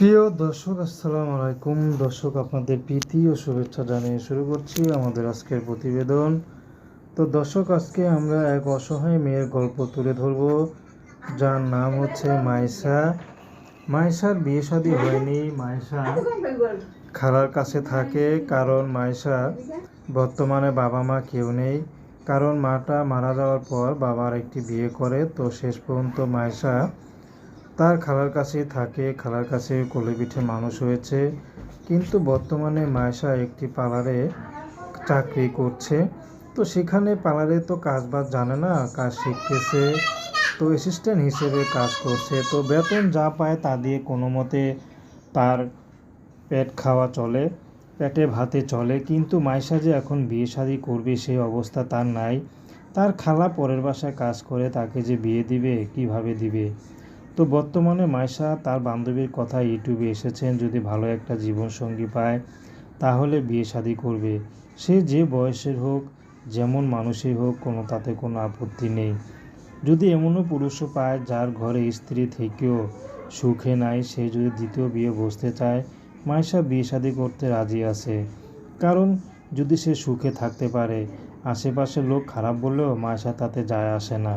প্রিয় দর্শক, আসসালামু আলাইকুম। দর্শক, আপনাদের প্রীতি ও শুভেচ্ছা জানিয়ে শুরু করছি আমাদের আজকের প্রতিবেদন। তো দর্শক, আজকে আমরা এক অসহায় মেয়ের গল্প তুলে ধরব, যার নাম হচ্ছে মাইসা মাইসার বিয়ে শাদী হয়নি। মাইসা খালার কাছে থাকে, কারণ মাইসা বর্তমানে বাবা মা কেউ নেই। কারণ মাটা মারা যাওয়ার পর বাবার একটি বিয়ে করে, তো শেষ পর্যন্ত মাইসা তার খালার কাছেই থাকে, খালার কাছে কোলে পিঠে মানুষ হয়েছে। কিন্তু বর্তমানে মায়েশা একটি পার্লারে চাকরি করছে। তো সেখানে পার্লারে তো কাজ বাজ জানে না, কাজ শিখতেছে। তো অ্যাসিস্ট্যান্ট হিসেবে কাজ করছে। তো বেতন যা পায় তা দিয়ে কোনো মতে তার পেট খাওয়া চলে, পেটে ভাতে চলে। কিন্তু মাইশা যে এখন বিয়ে শাদি করবে সেই অবস্থা তার নাই। তার খালা পরের বাসায় কাজ করে, তাকে যে বিয়ে দিবে, কীভাবে দিবে? তো বর্তমানে মাইশা তার বান্ধবীর কথা ইউটিউবে এসেছেন, যদি ভালো একটা জীবনসঙ্গী পায়, তাহলে বিয়ে শাদি করবে। সে যে বয়সের হোক, যেমন মানুষই হোক, কোনো তাতে কোনো আপত্তি নেই। যদি এমনও পুরুষও পায়, যার ঘরে স্ত্রী থেকেও সুখে নাই, সে যদি দ্বিতীয় বিয়ে বসতে চায় মাইশা বিয়ে শাদি করতে রাজি আছে। কারণ যদি সে সুখে থাকতে পারে, আশেপাশের লোক খারাপ বললেও মাইশা তাতে যায় আসে না।